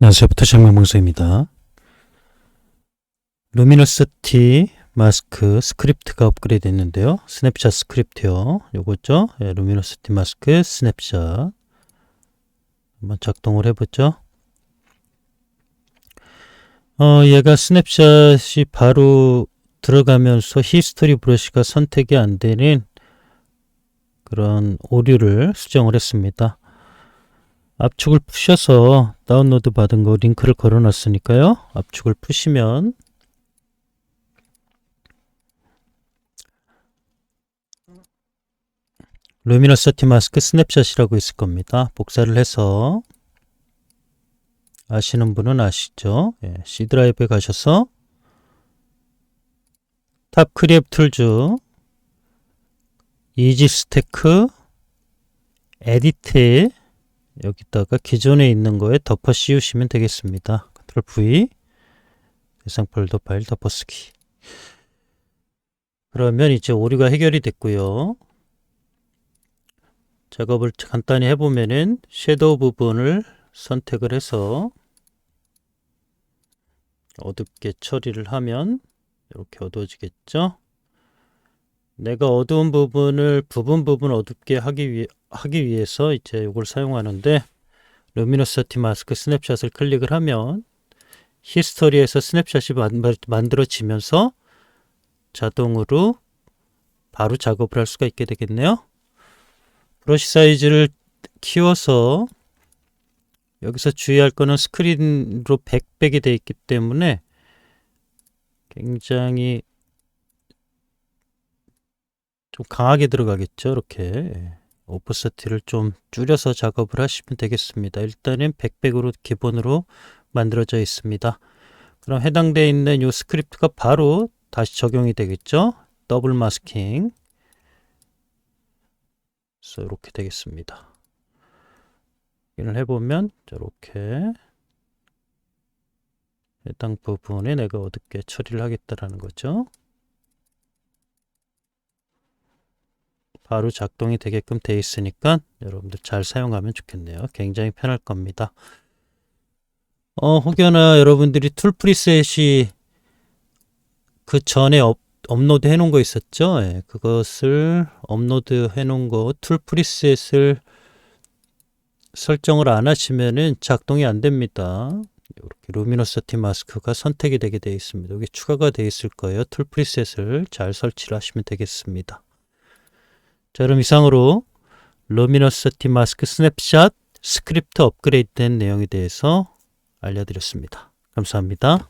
안녕하세요. 부터장명봉서입니다. 루미너스티 마스크 스크립트가 업그레이드 됐는데요. 스냅샷 스크립트요. 요거죠. 예, 루미너스티 마스크 스냅샷. 한번 작동을 해보죠. 어, 얘가 스냅샷이 바로 들어가면서 히스토리 브러쉬가 선택이 안 되는 그런 오류를 수정을 했습니다. 압축을 푸셔서 다운로드 받은 거 링크를 걸어 놨으니까요. 압축을 푸시면 루미너스티 마스크 스냅샷이라고 있을 겁니다. 복사를 해서 아시는 분은 아시죠? 예, C 드라이브에 가셔서 탑 크리앱 툴즈 이지 스테크 에디트 여기다가 기존에 있는 거에 덮어 씌우시면 되겠습니다. 컨트롤 V 대상 폴더 파일 덮어 쓰기 그러면 이제 오류가 해결이 됐고요. 작업을 간단히 해보면은 섀도우 부분을 선택을 해서 어둡게 처리를 하면 이렇게 어두워지겠죠? 내가 어두운 부분을 부분 부분 어둡게 하기 위해 하기 위해서 이제 이걸 사용하는데 루미너스티 마스크 스냅샷을 클릭을 하면 히스토리에서 스냅샷이 만- 만들어지면서 자동으로 바로 작업을 할 수가 있게 되겠네요. 브러쉬 사이즈를 키워서 여기서 주의할 거는 스크린으로 백백이 되어 있기 때문에 굉장히 좀 강하게 들어가겠죠. 이렇게 오프세트를 좀 줄여서 작업을 하시면 되겠습니다. 일단은 100백으로 기본으로 만들어져 있습니다. 그럼 해당되어 있는 이 스크립트가 바로 다시 적용이 되겠죠. 더블 마스킹. 그래서 이렇게 되겠습니다. 확인을 해보면 이렇게 해당 부분에 내가 어둡게 처리를 하겠다라는 거죠. 바로 작동이 되게끔 돼 있으니까 여러분들 잘 사용하면 좋겠네요. 굉장히 편할 겁니다. 어, 혹여나 여러분들이 툴 프리셋이 그 전에 업, 업로드 해 놓은 거 있었죠? 예, 그것을 업로드 해 놓은 거 툴 프리셋을 설정을 안 하시면은 작동이 안 됩니다. 이렇게 루미너스티 마스크가 선택이 되게 되어 있습니다. 여기 추가가 되어 있을 거예요. 툴 프리셋을 잘 설치를 하시면 되겠습니다. 자, 그럼 이상으로 루미너스티 마스크 스냅샷 스크립트 업그레이드 된 내용에 대해서 알려드렸습니다. 감사합니다.